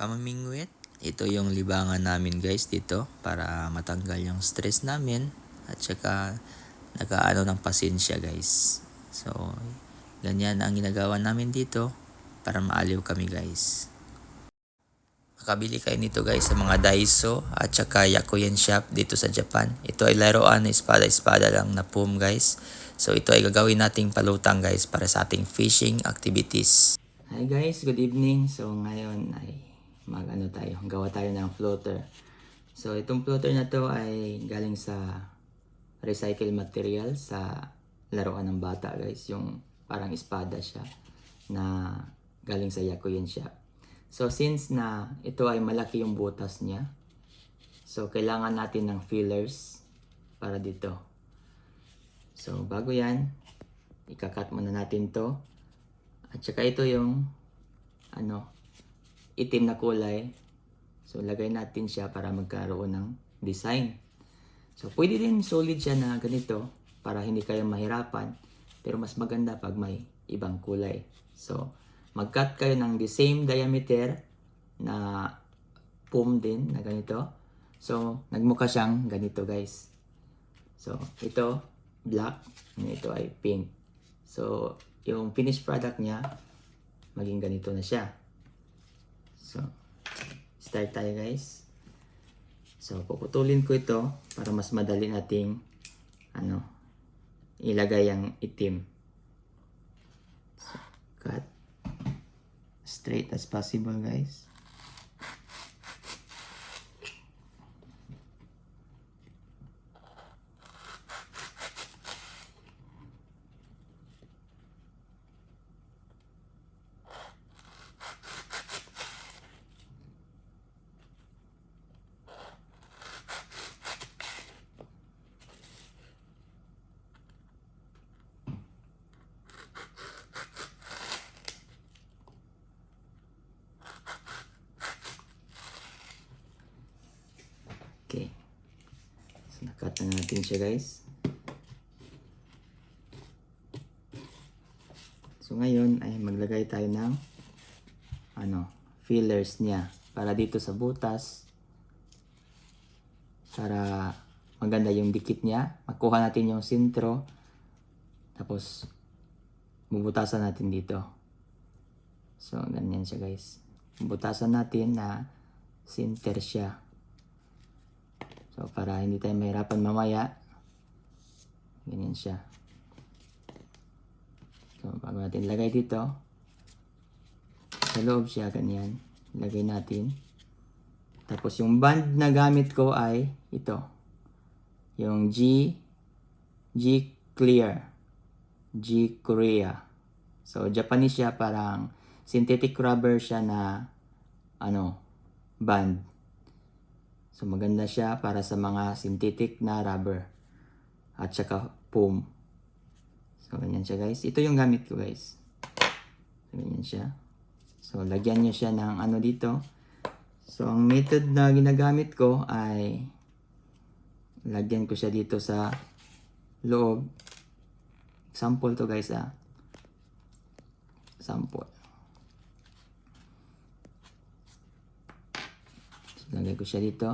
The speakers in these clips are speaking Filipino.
pamamingwit. Ito yung libangan namin guys dito para matanggal yung stress namin at saka nakaano ng pasensya guys. So, ganyan ang ginagawa namin dito para maaliw kami guys. Makabili kayo nito guys sa mga Daiso at saka Yakuyen Shop dito sa Japan. Ito ay laruan na espada-espada lang na PUM guys. So ito ay gagawin nating palutang guys para sa ating fishing activities. Hi guys, good evening. So ngayon ay mag ano tayo, gawa tayo ng floater. So itong floater na to ay galing sa recycle material sa laruan ng bata guys. Yung parang espada siya na galing sa Yakuyen Shop. So since na ito ay malaki yung butas niya, so kailangan natin ng fillers para dito. So bago yan, ikakat muna natin to. At saka ito yung ano, itim na kulay. So lagay natin siya para magkaroon ng design. So pwede din solid siya na ganito para hindi kayo mahirapan. Pero mas maganda pag may ibang kulay. So mag-cut kayo ng the same diameter na foam din na ganito. So, nagmukha siyang ganito guys. So, ito black, and ito ay pink. So, yung finished product niya, maging ganito na siya. So, start tayo guys. So, puputulin ko ito para mas madali nating ano, ilagay ang itim. So, cut straight as possible guys Okay. So, nakat na natin siya, guys. So, ngayon ay maglagay tayo ng ano, fillers niya para dito sa butas para maganda yung dikit niya. Makuha natin yung sintro tapos bubutasan natin dito. So, ganyan siya, guys. Bubutasan natin na center siya. So, para hindi tayo mahirapan mamaya, ganyan siya. So, bago natin lagay dito, sa loob siya, ganyan. Lagay natin. Tapos, yung band na gamit ko ay ito. Yung G, G Clear. G Korea. So, Japanese siya, parang synthetic rubber siya na, ano, band. So maganda siya para sa mga synthetic na rubber. At saka foam. So ganyan siya guys. Ito yung gamit ko guys. So ganyan siya. So lagyan nyo siya ng ano dito. So ang method na ginagamit ko ay lagyan ko siya dito sa loob. Sample to guys ah. Sample. Lagay ko siya dito.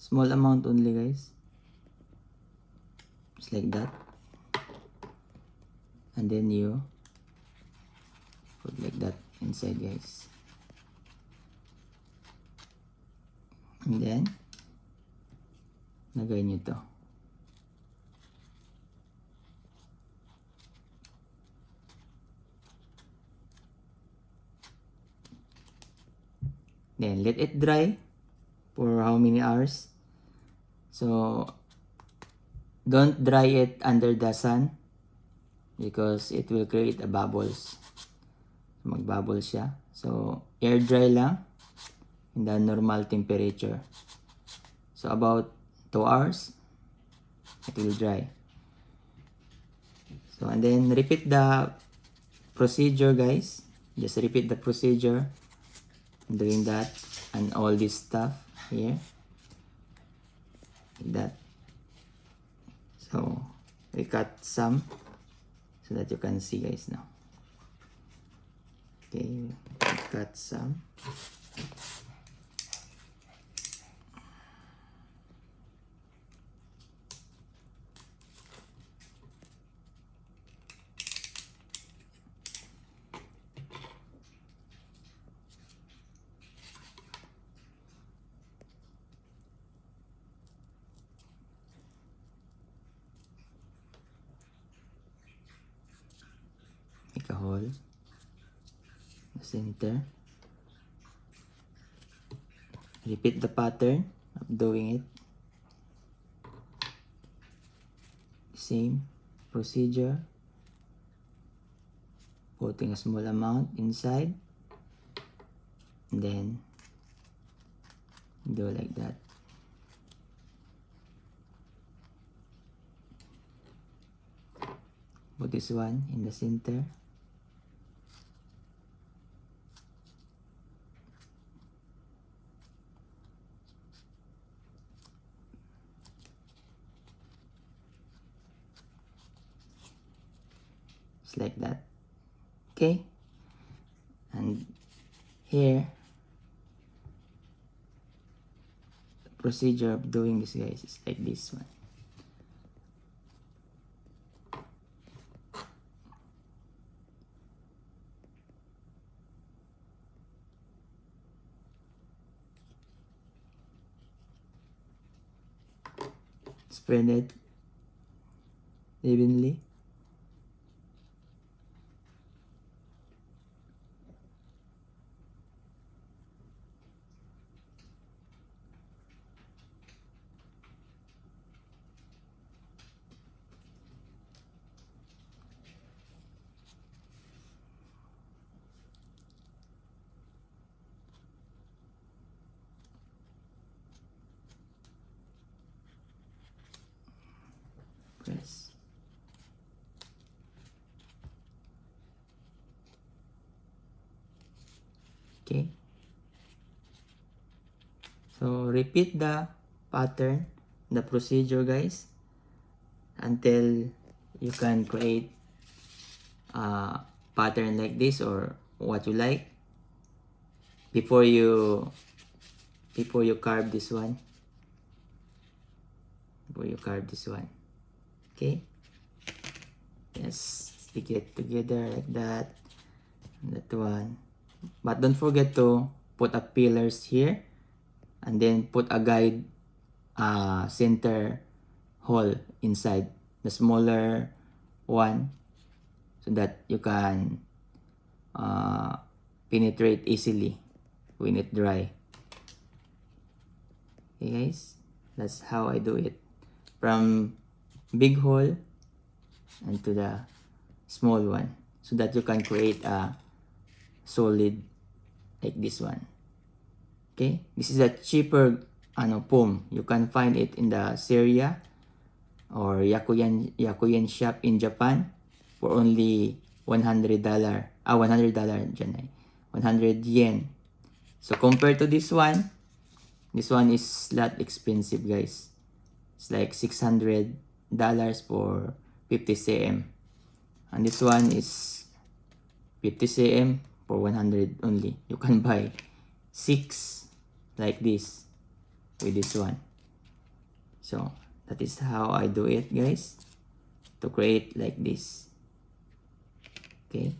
Small amount only guys. Just like that. And then you put like that inside guys. And then lagay nyo to. Then let it dry for how many hours? So don't dry it under the sun because it will create a bubbles. Magbubble siya. So air dry lang in the normal temperature. So about 2 hours it will dry. So and then repeat the procedure guys. Just repeat the procedure doing that and all this stuff here. Like that. So we cut some so that you can see guys now. Okay cut some. Hole. The center. Repeat the pattern of doing it. Same procedure. Putting a small amount inside. Then do like that. Put this one in the center. Just like that. Okay? And here, the procedure of doing this, guys, is like this one. Spread it evenly. Okay. So repeat the pattern, the procedure guys until you can create a pattern like this or what you like before you before you carve this one. Before you carve this one. Okay? Yes. Stick it together like that. That one but don't forget to put a pillars here. And then put a guide uh, center hole inside. The smaller one so that you can uh, penetrate easily when it dry. Okay guys that's how I do it. From big hole and to the small one so that you can create a solid like this one. Okay? This is a cheaper ano foam you can find it in the Seria or Yakuyan Yakuyan shop in Japan for only 100 dollar ah 100 dollar dyan ay 100 yen. So compared to this one. This one is lot expensive guys. It's like 600 dollars for 50 cm. And this one is 50 cm for 100 only. You can buy six like this with this one. So that is how I do it guys to create like this. Okay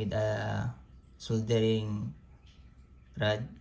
with a soldering rod.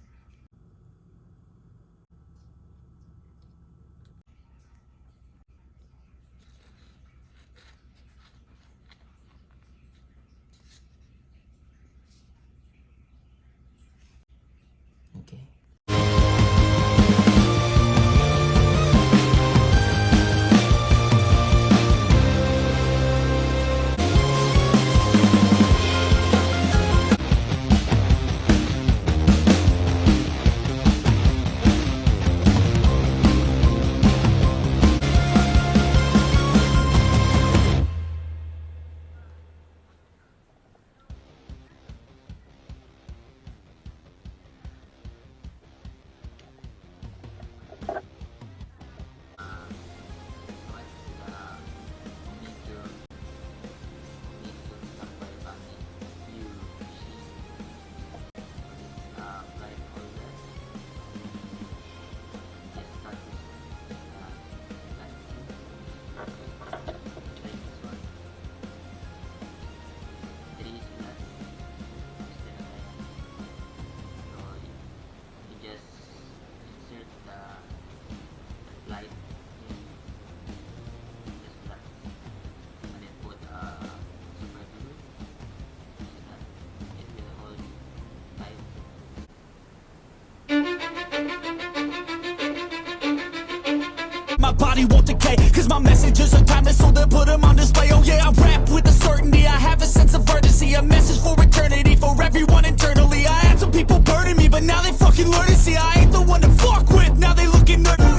Body won't decay, cause my messages are timeless, so they'll put them on display. Oh yeah, I rap with a certainty, I have a sense of urgency, a message for eternity, for everyone internally. I had some people burning me, but now they fucking learn to see I ain't the one to fuck with, now they looking nerdy.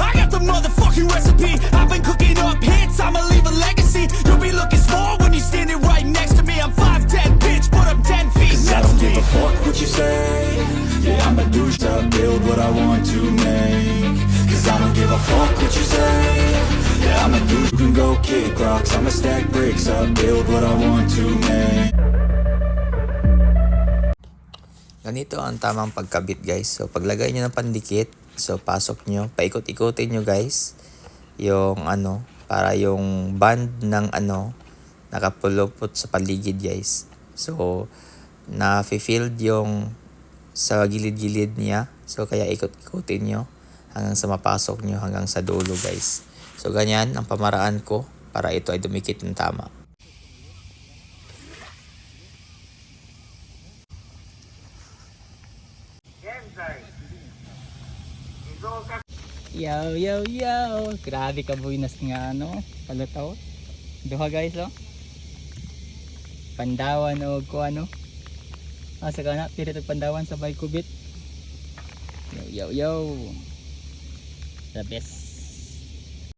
I got the motherfucking recipe, I've up, build what I want to make Ganito ang tamang pagkabit guys. So paglagay nyo ng pandikit, so pasok nyo, paikot-ikutin nyo guys yung ano, para yung band ng ano, nakapulupot sa paligid guys. So na-filled yung sa gilid-gilid niya. So kaya ikot-ikutin nyo hanggang sa mapasok nyo hanggang sa dulo guys. So ganyan ang pamaraan ko para ito ay dumikit ng tama. Yo, yo, yo! Grabe ka buinas nga ano, palutaw. Duha guys oh. Pandawan o ko ano. Ah, sa kana, pirit og pandawan sa bay kubit. Yo, yo, yo! The best.